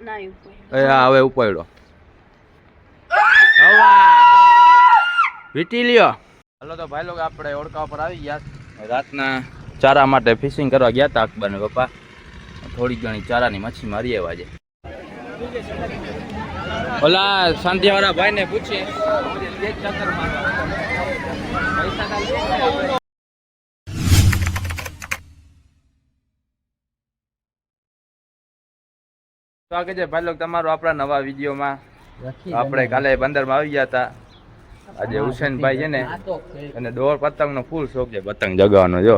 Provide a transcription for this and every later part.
ના ઉપર એ આ હવે ઉપાડ્યો વીટી લ્યો હાલો તો ભાઈ લોકો આપણે ઓળખા પર આવી ગયા રાતના ચારા માટે ફિશિંગ કરવા ગયા હતા અકબર ને પપ્પા થોડી ઘણી ચારાની મચ્છી મારી આવ્યા છે ઓલા સાંધિયાવાળા ભાઈ ને પૂછીએ સ્વાગત છે ભાઈ લોકો તમારું આપણા નવા વિડીયોમાં. આપણે કાલે બંદરમાં આવી ગયા હતા. આજે હુસેનભાઈ છે ને અને દોર પતંગ નો ફૂલ શોખ છે પતંગ જગાવવાનો જો.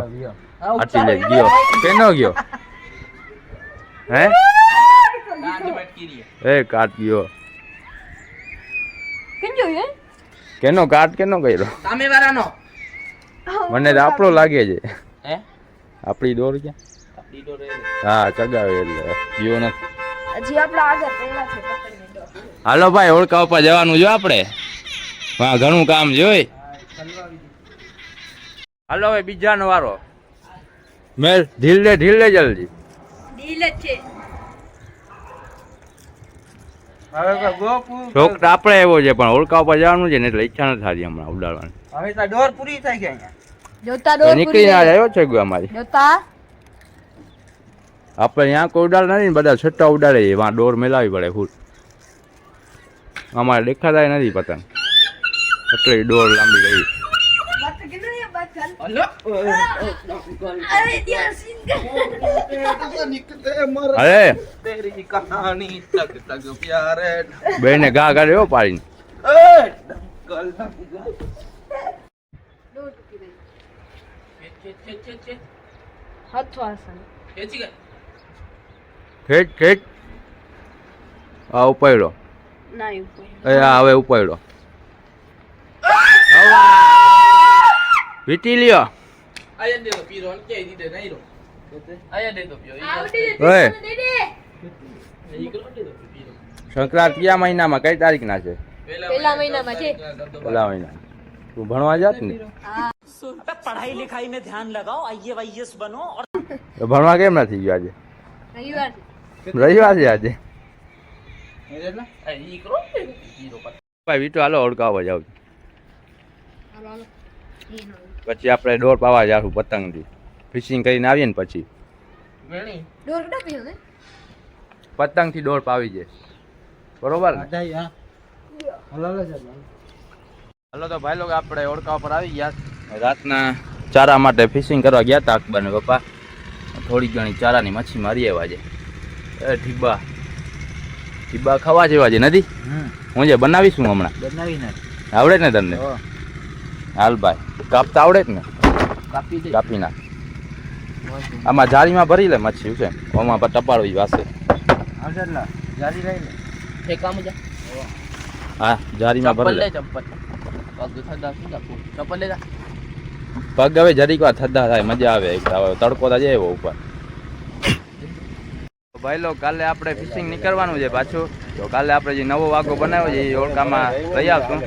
આટલી લઈ ગયો. કેનો ગયો. હે? એ કાટ ગયો. કેનો કાટ કેનો કર્યો? મને તો આપણો લાગે છે. હે? આપણી દોર ક્યાં? હા ચગાવે એટલે. ગયો નથી. હજી આપણે આગળ પહેલા છે હાલો ભાઈ ઓળખા ઉપર જવાનું જો આપણે. હા ઘણું કામ જોઈ. હાલો હવે બીજાનો વારો. મેલ ઢીલે ઢીલે જલ્દી. ઢીલે છે. શોખ તો આપણે એવો છે પણ ઓળખા ઉપર જવાનું છે ને એટલે ઈચ્છા નથી થતી હમણાં ઉડાડવાની. હવે તો ડોર પૂરી થઈ ગઈ અહીંયા. જોતા તો નીકળી ના આવ્યો છે ગયો અમારી. જોતા આપણે ત્યાં કોઈ ઉડાડ નથી ને બધા છટ્ટા ઉડાડે છે. વાં ડોર મેલાવી પડે ફૂલ. અમારે દેખાતા નથી પતંગ. એટલે ડોર લાંબી ગઈ અરે ત્યાં સીન અરે તેરી કહાની તક તક પ્યારે. બેને ઘા કાઢ્યો પાડીને. હથવાસન. ખેંચી ગઈ. ઠેક ઠેક. આ ઉપાડ્યો. એ હવે ઉપાડ્યો. વીટી લ્યો. સંક્રાંત કયા મહિનામાં કઈ તારીખ ના છે. પેલા મહિના. તું ભણવા જાત ને? પઢાઈ લિખાઈ મેં ધ્યાન લગાઓ આઈએસ બનો. ભણવા કેમ નથી ગયો આજે? રવિવાર. રવિવાર છે આજે. ભાઈ વીટો હાલો ઓળખાવા જાવ હાલો હાલો. પછી આપણે દોર પાવા જાશું પતંગથી. ફિશિંગ કરીને આવીએ ને પછી. ડોર પતંગથી દોર પાવી જાય. બરોબર હલો હાલો તો ભાઈ લોકો આપણે ઓળખા પર આવી ગયા. રાતના ચારા માટે ફિશિંગ કરવા ગયા હતા અકબર ને પપ્પા. થોડી ઘણી ચારાની મચ્છી મારી આવ્યા છે. ઢીબા. ઢીબા ખાવા જેવા છે નથી? હું જે બનાવીશું હમણાં? બનાવી આવડે આવડે ને તમને હાલ ભાઈ. કાપતા આવડે જ ને? કાપી નાખ. આમાં જાળીમાં ભરી લે મચ્છી છે? આમાં પર ટપાડવી વાસે. ને હા. જાળીમાં ભરી લે. ચપ્પલ પગ જા. જા હવે જરીક વાર થતા થાય મજા આવે. તડકો તો જાય એવો ઉપર. ભાઈ લો, કાલે આપણે ફિશિંગ નીકળવાનું છે પાછું. તો કાલે આપણે જે નવો વાઘો બનાવ્યો છે, એ ઓળખામાં લઈ આવશું.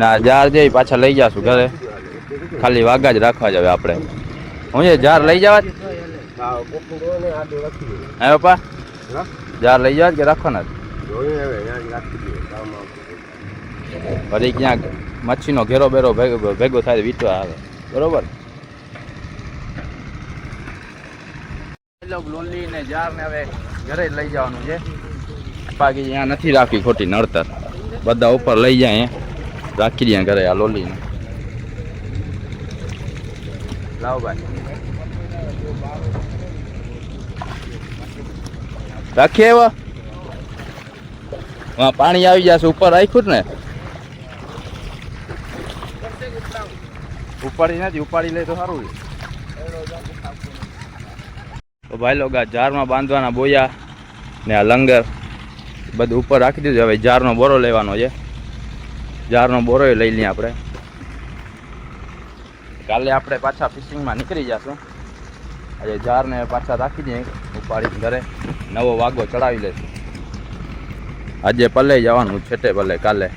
ના, જાર જઈ પાછા લઈ જશું ઘરે. ખાલી વાઘા જ રાખવા જ હવે આપણે. હું છે, જાર લઈ જવા હે પપ્પા? જાર લઈ જવા કે રાખવાના? વળી ક્યાંક મચ્છીનો ઘેરો બેરો ભેગો થાય વીટવા આવે. બરોબર? લોલી ને જાર ને હવે ઘરે લઈ જવાનું છે. બાકી અહીંયા નથી રાખી ખોટી નડતર. બધા ઉપર લઈ જાય રાખી દે ઘરે આ લોલી ને લાવ ભાઈ. રાખીએ એવા પાણી આવી જશે ઉપર રાખ્યું ને. ઉપાડી નથી ઉપાડી લે તો સારું છે. ભાઈ લોકો જારમાં બાંધવાના બોયા ને આ લંગર, બધું ઉપર રાખી દીધું હવે જારનો બોરો લેવાનો છે. જારનો બોરો લઈ લઈએ આપણે. કાલે આપણે પાછા ફિશિંગમાં નીકળી જશું. આજે જારને પાછા રાખી દઈએ ઉપાડી ઘરે. નવો વાગો ચડાવી લઈશું આજે પલ્લે જવાનું છેટે પલ્લે કાલે.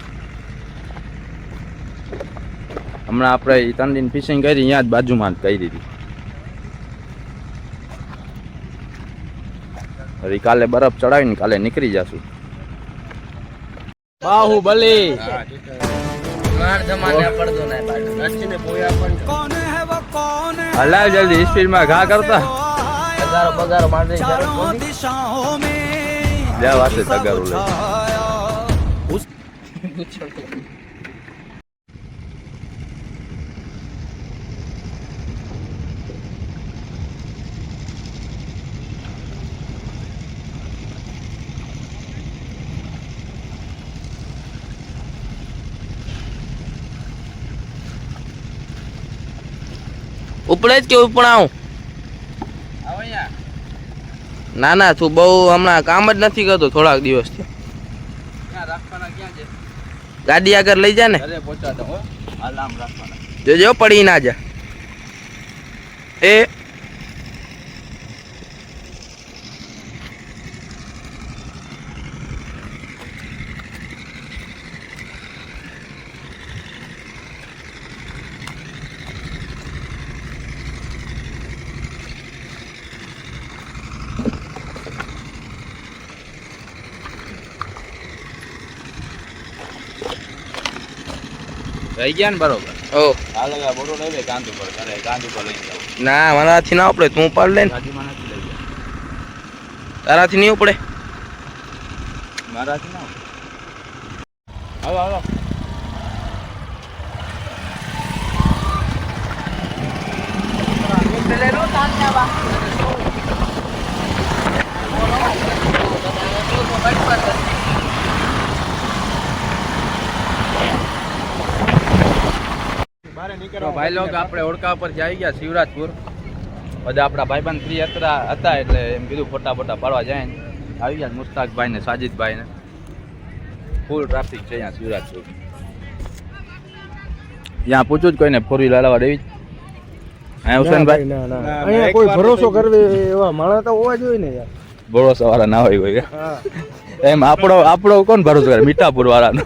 હમણાં આપણે ત્રણ દિન ફિશિંગ કરી અહીંયા જ બાજુમાં જ કરી દીધી. હજી કાલે બરફ ચડાવીને કાલે નીકળી જશું. બાહુબલી. હલાવ જલ્દી સ્પીડમાં ઘા કરતા. જા વાસે તગારું લઈ. ઉપડે જ કે ઉપણાવું ના ના તું બહુ હમણાં કામ જ નથી કરતો થોડાક દિવસથી. ગાડી આગળ લઈ જા ને. જોજો પડી ના જા. એ રહી ગયા ને બરોબર. ઓ. હાલ હવે બોરો લઈ લે કાંદ ઉપર ઘરે કાંદ ઉપર લઈ જાવ ના મારાથી ના ઉપડે તું ઉપાડ લે તારાથી નહીં ઉપડે. મારાથી ના હાલો હાલો. તો ભાઈ લોકો આપણે ઓળખા પરથી જઈ ગયા શિવરાજપુર. બધા આપણા ભાઈબંધ ફ્રી હતા હતા એટલે એમ કીધું ફોટા ફોટા પાડવા જાય ને. આવી ગયા મુસ્તાકભાઈ ને સાજીદભાઈ ને. ફૂલ ટ્રાફિક છે અહીંયા શિવરાજપુર. ત્યાં પૂછું જ કોઈને ફોર વ્હીલર હલાવવા દેવી હા હુસેનભાઈ? અહીંયા કોઈ ભરોસો કરવે એવા માણસ તો હોવા જોઈએ ને યાર. ભરોસા વાળા ના હોય કોઈ. એમ આપણો આપણો કોણ ભરોસો કરે? મીઠાપુર વાળાનો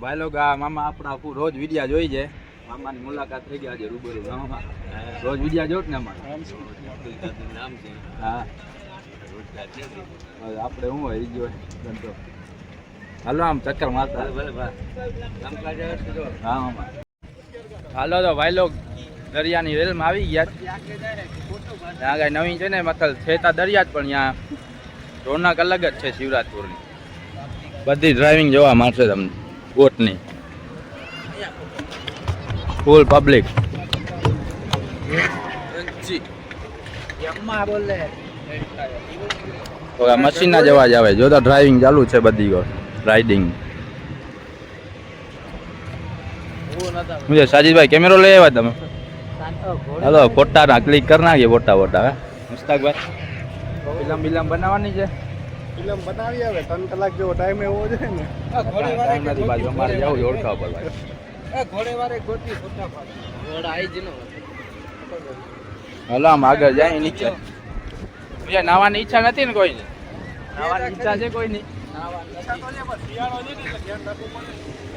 ભાઈ આ મામા આપણા આખું રોજ વિડિયા જોઈ છે. મામાની મુલાકાત થઈ ગયા છે રૂબરૂ ગામમાં રોજ વિડિયા જોત ને અમારે. હા. હવે આપણે શું હોય ગયો ધંધો. હાલો આમ ચક્કર મારતા. હા મામા. હાલો તો ભાઈ લોક દરિયાની રેલમાં આવી ગયા આગળ નવી છે ને મથલ છેતા દરિયા જ પણ ત્યાં રોનક અલગ જ છે શિવરાજપુરની. બધી ડ્રાઇવિંગ જોવા મળશે તમને. બોટની ફૂલ પબ્લિક મશીન ના જવા જ આવે. જો તો ડ્રાઇવિંગ ચાલુ છે બધી રાઇડિંગ શું છે, સાજીદભાઈ કેમેરો લઈ આવ્યા તમે? હાલો, ફોટા ના ક્લિક કરી નાખીએ ફોટા ફોટા મુસ્તાકભાઈ બિલમ બનાવવાની છે? ફિલ્મ બનાવી આવે ત્રણ કલાક જેવો ટાઈમ એવો છે ને. ટાઈમ નથી બાજુ અમારે જવું ઓળખાવ પર ભાઈ. હલો આમ આગળ જાય નીચે બીજા નાવાની ઈચ્છા નથી ને કોઈ નાવાની ઈચ્છા છે કોઈ ની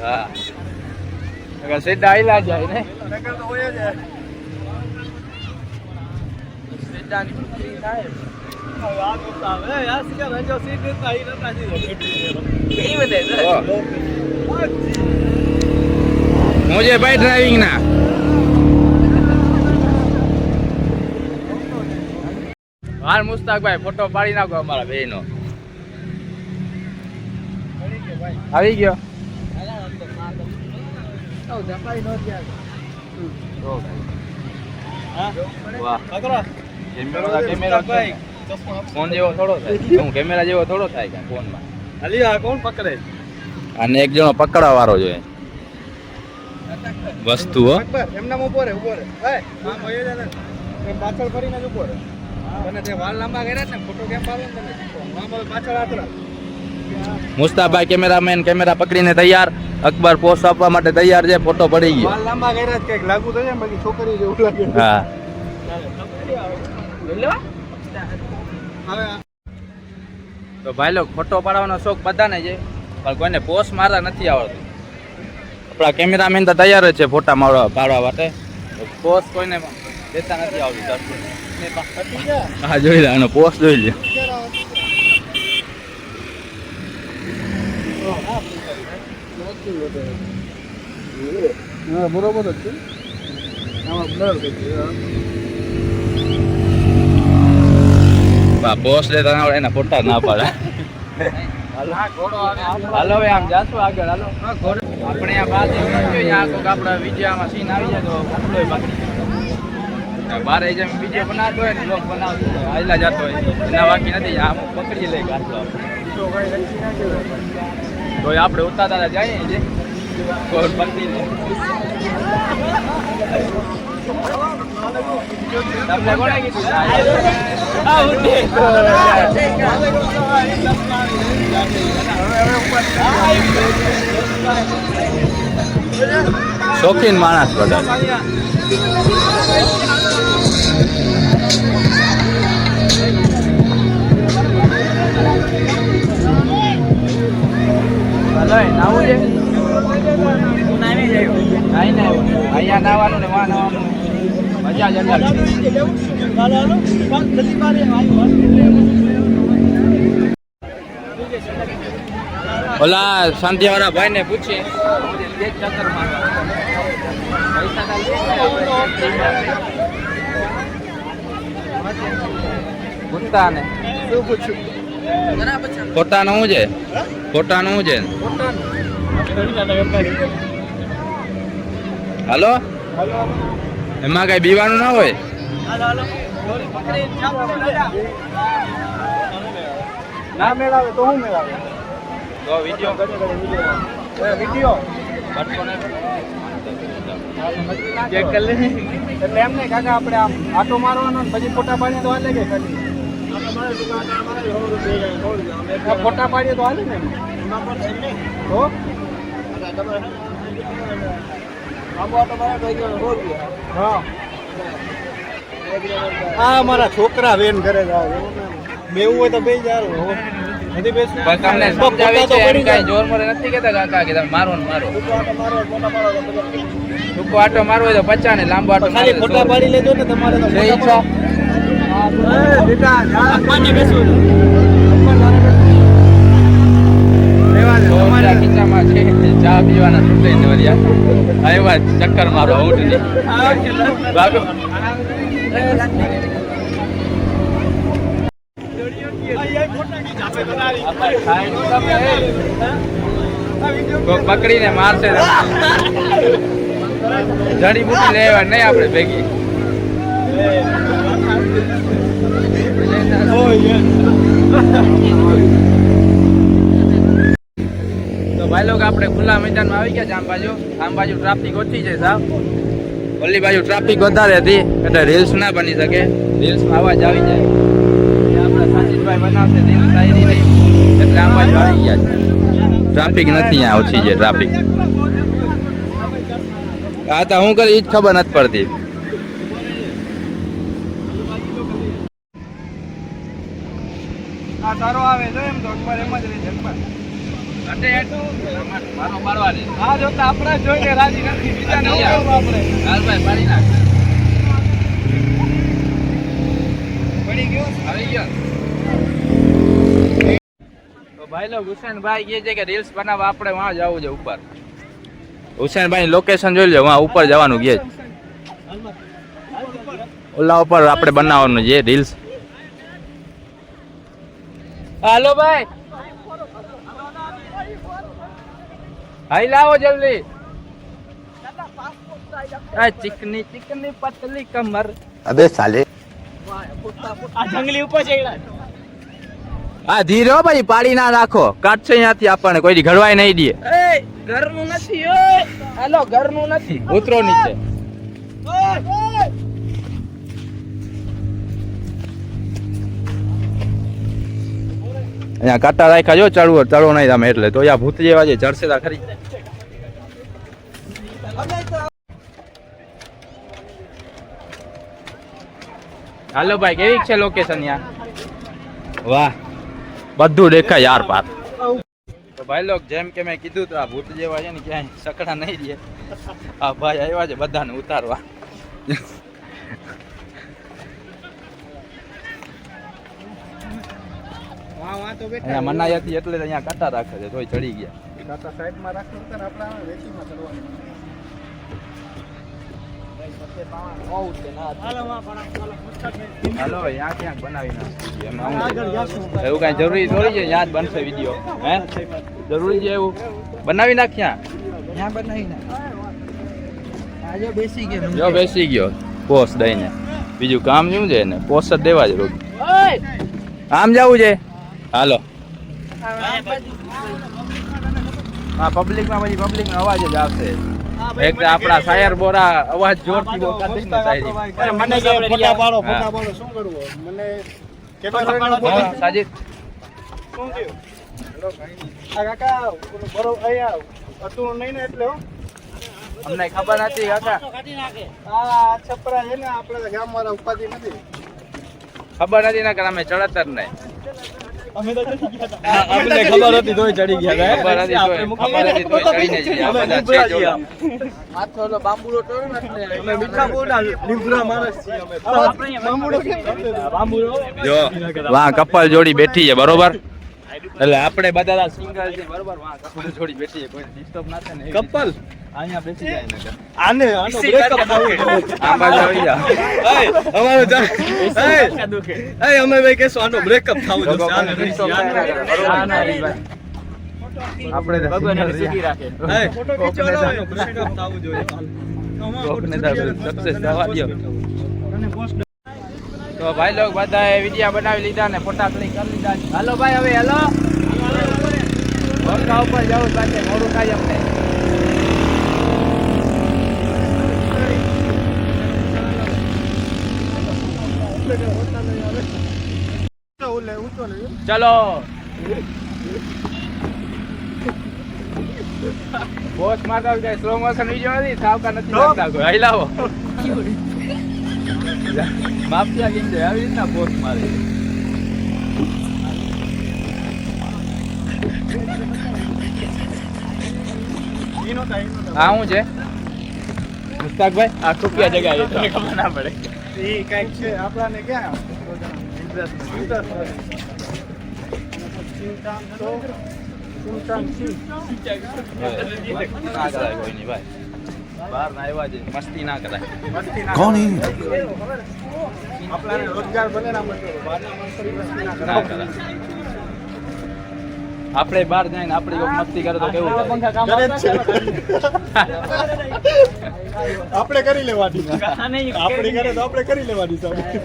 હા. સીધા આઈલા જાય ને. મુજે ભાઈ ડ્રાઇવિંગ ના હાલ મુસ્તાકભાઈ ફોટો પાડી નાખો અમારા બે નો આવી ગયો. વાહ. કેમેરો કેમેરો ફોન જેવો થોડો થાય. હું કેમેરા જેવો થોડો થાય કે ફોનમાં? અલી આ કોણ પકડે? અને એક જણો પકડવા વાળો જોઈએ. વસ્તુ હો. એમના ઉપર ઊભો રે ભાઈ આમ હોય જ ને પાછળ ફરીને જ ઊભો રે અને તે વાળ લાંબા કર્યા ને ફોટો કેમ પાડો ને તમે આમ પાછળ આતરા મુસ્તાભાઈ કેમેરામેન કેમેરા પકડીને તૈયાર. અકબર પોસ્ટ આપવા માટે તૈયાર છે ફોટો પડી ગયો. વાળ લાંબા કર્યા જ કંઈક લાગુ થઈ ને બાકી છોકરી જેવું લાગે. હા. તો ભાઈ લોકો ફોટો પાડવાનો શોખ બધાને છે પણ કોઈને પોસ્ટ મારતા નથી આવડતું. આપણા કેમેરામેન તો તૈયાર જ છે ફોટા મારવા પાડવા માટે. પોસ્ટ કોઈને દેતા નથી આવડી હા જોઈ લે એનો પોસ્ટ જોઈ લે બરોબર જ છે. આમાં બ્લર થઈ બા પોસ્ટ દેતા ના આવડે એના ફોટા ના પાડે. હાલો હવે આમ જાશું આગળ આપણે આ આપણા વિજયામાં સીન આવી જાય તો આપણો જેમ વીડિયો બનાવતો હોય ને લોક બનાવતો હોય જતો હોય. એના બાકી નથી આમ પકડી લે કાઢલો તો. આપણે ઉતારતા જઈએ, જે કોઈ શોખીન માણસ બધા. નાવું છે? અહીંયા નાવાનું ને વાં જ ઓલા શાંતિવાળા ભાઈ ને પૂછીએ પૂછ્યું ફોટાનું છે? ફોટાનું છે? હાલો? એમાં કઈ બીવાનું ના હોય? ના મેળાવે તો હું મેળાવે? તો વીડિયો વીડિયો ચેક કરી લે. એટલે એમ નહીં કાકા આપણે આમ આટો મારવાનો પછી ફોટા પાડીએ તો હાલે કે ખાલી? ફોટા પાડીએ તો હાલે ને તો હા આ મારા છોકરા વેન ઘરે જાવ બેવું હોય તો બે જાર નથી બેસું. તમને સમજાવે છે એમ કઈ જોર મોરે નથી કેતા કાકા કે તમે મારો ને મારો. ટૂંકો આટો મારવો હોય તો પચા ને લાંબો આટો ખાલી ફોટા પાડી લેજો ને તમારે તો જે ઈચ્છા સો રૂપિયા ખીચામાં છે ચા પીવાના છૂટે ને વળ્યા ચક્કર મારો ઊંટ બાબુ કોક પકડીને મારશે જડીબુટી લેવા નહીં આપણે ભેગી. તો ભાઈ લોકો આપણે ખુલ્લા મેદાનમાં આવી ગયા છે આમ બાજુ. આમ બાજુ ટ્રાફિક ઓછી છે સાહેબ. ઓલી બાજુ ટ્રાફિક વધારે હતી, એટલે રીલ્સ ના બની શકે. રીલ્સમાં અવાજ આવી જાય. આપણા સાજીદભાઈ બનાવશે રીલ્સ આવી નહીં. એટલે આમ બાજુ આવી ગયા છે. ટ્રાફિક નથી અહીંયા ઓછી છે ટ્રાફિક આ તો હું કરી એ જ ખબર નથી પડતી. આ સારો આવે છે એમ તો અખબાર એમ જ રહી છે આ જોતા આપણે જોઈને રાજી નથી બીજા ને આપણે હાલભાઈ પાડી નાખ. પડી ગયું? આવી ગયો. તો ભાઈ લો હુસેનભાઈ કહે છે કે રીલ્સ બનાવવા આપણે વहाँ જવું છે ઉપર. હુસેનભાઈ લોકેશન જોઈ લે વहाँ ઉપર જવાનું કહે ઓલા ઉપર આપણે બનાવવાનું છે રીલ્સ હાલો ભાઈ. હાઈ લાવો જલ્દી. આ ચીકની ચીકની પતલી કમર. અબે સાલે. હા ધીરે હો ભાઈ પાડી ના રાખો. કાઢશે અહીંયાથી આપણને કોઈ ઘડવાય નહીં દે. ઘરનું નથી ઓય હાલો ઘરનું નથી. ઉતરો નીચે. અહીંયા કાંટા રાખ્યા જો ચડવો ચડવો નહીં તમે એટલે. તો અહીંયા ભૂત જેવા છે ચડશે તા ખરી. હાલો ભાઈ કેવી છે લોકેશન યાર? વાહ. બધું દેખાય યાર પાર. તો ભાઈ લોક જેમ કે મેં કીધું તો આ ભૂત જેવા છે ને ક્યાંય સકડા નહીં રહે. આ ભાઈ આવ્યા છે બધાને ઉતારવા. મનાઈ હતી એટલે અહીંયા કાંટા રાખે છે તોય ચડી ગયા. કાંટા સાઈડમાં રાખે આપણે વેચીમાં ચડવાનું. હાલો અહીંયા ક્યાંક બનાવી નાખીએ એવું કાંઈ જરૂરી થોડી છે? યાદ બનશે વીડિયો હે? જરૂરી છે એવું? બનાવી નાખ્યા? ત્યાં બનાવી ના આજે બેસી ગયો જો બેસી ગયો પોસ દઈને. બીજું કામ શું છે ને પોસ જ દેવા જ રોજ આમ જવું છે? હાલો. હા પબ્લિકમાં પછી પબ્લિકનો અવાજ જ આવશે. એક આપણા સાયર બોરા અવાજ જોરથી બોલતા ને શાયરી મને કે ફોટા પાડો ફોટા પાડો શું કરવું મને કેટલા ફોટો સાજીદ શું થયું? હેલો ભાઈ આ કાકા બરો અહીંયા હતું નહીં ને એટલે અમને ખબર નથી કાકા. આ છપરા છે ને આપણા ગામ વાળા ઉપાધિ નથી. ખબર નથી ના કે અમે જ નહીં અમને ખબર હતી તોય ચડી ખબર હતી તોય- ખબર હતી તોય ચડીને જ ગયા. બધા બાંબુડો જ ને અમે મીઠા લીમડા માણસ છીએ અમે. બાંબુડો કેમ જો વાહ કપલ જોડી બેઠી છે બરોબર? એટલે આપણે બધા સિંગલ છે બરોબર? વાહ કપલ જોડી બેઠી છે કોઈ ડિસ્ટર્બ ના થાય ને કપલ. અહીંયા બેસી જાય ને આને આનો બ્રેકઅપ થવું આમ બાજુ આવી અમારો જા એ એ અમે ભાઈ આનો બ્રેકઅપ થવું લોકો ના? આપણે તો single રહ્યા. ફોટો ખીચવાનો આનો બ્રેકઅપ થવું જોઈએ. કોકને તો થવા દ્યો. તો ભાઈ લોગ બધાએ વિડિયા બનાવી લીધા ને ફોટા ક્લિક કરી. હાલો ભાઈ હવે હેલો. વરખા ઉપર જવું સાથે મોડું થાય અમને ચલો. બોસ મારતા હોય સ્લો મોશન વિડિયો નથી થાવકા નથી લાગતા કોઈ. હાઈ લાવો માફિયા છે? આવી રીતના બોસ મારે. આ શું છે? મુસ્તાકભાઈ આ કુપિયા જગ્યા તમને ખબર ના પડે. એ કાંઈક છે આપણાને ક્યાં? ઇન્ટરેસ્ટ ચિંતા તો ચિંતા સિંહ ના કરાય કોઈ નહીં ભાઈ બહાર ના આવ્યા છે મસ્તી ના કરાય કોણ આપણાને રોજગાર બને ના વસ્તી ના કરાય. આપણે બહાર જઈને ને આપણે મસ્તી કરે તો કેવું. આપણે કરી લેવાની. આપણે કરે તો આપણે કરી લેવાની સાહેબ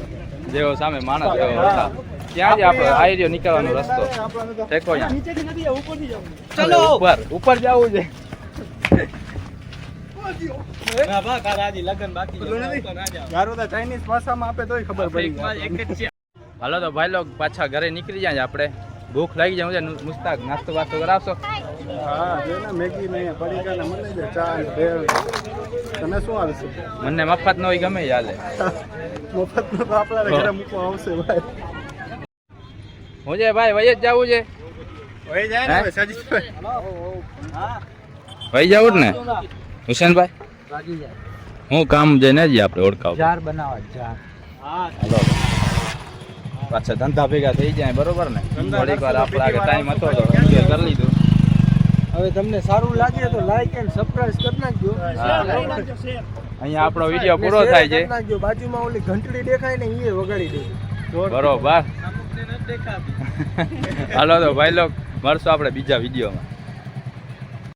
જેવો સામે માણસ જેવો વરસાદ. ક્યાં જ આપણો આ રહ્યો નીકળવાનો રસ્તો? ટેકો અહીંયા. નીચેથી નથી આ ઉપરથી જવું ચલો ઉપર. ઉપર જવું છે. ગારો તો ચાઇનીઝ ભાષામાં આપે તોય ખબર પડી હાલો તો ભાઈ લોગ પાછા ઘરે નીકળી જાય આપણે. ભૂખ લાગી જાય હું મુસ્તાક નાસ્તો વાસ્તો કરાવશો? હા જો ને મેગી ને પડીકા ને મને દે ચા ને ભેળ તને શું આવશે મને મફત નો હોય ગમે ચાલે હાલે. મફત નો તો આપણા ઘરે મૂકવા આવશે ભાઈ. હું છે ભાઈ વહી જ જવું છે. વહી જાય હે? ને સજીતભાઈ સજીભાઈ વહી જવું જ ને? હુસેનભાઈ? હું કામ જઈને જ આપણે ઓળખાવ. જાર બનાવવા જાર. હાલો. પાછા ધંધા ભેગા થઈ જાય બરોબર ને? થોડીક વાર આપણે આગળ ટાઈમ હતો તો કરી લીધું. હવે તમને સારું લાગે તો લાઈક એન્ડ સબસ્ક્રાઇબ કરી નાખજો. અહીંયા આપણો વીડિયો પૂરો થાય છે. બાજુમાં ઓલી ઘંટડી દેખાય ને એ વગાડી દેજો. બરોબર. હાલો તો ભાઈ લોગ મળશું આપણે બીજા વિડીયોમાં.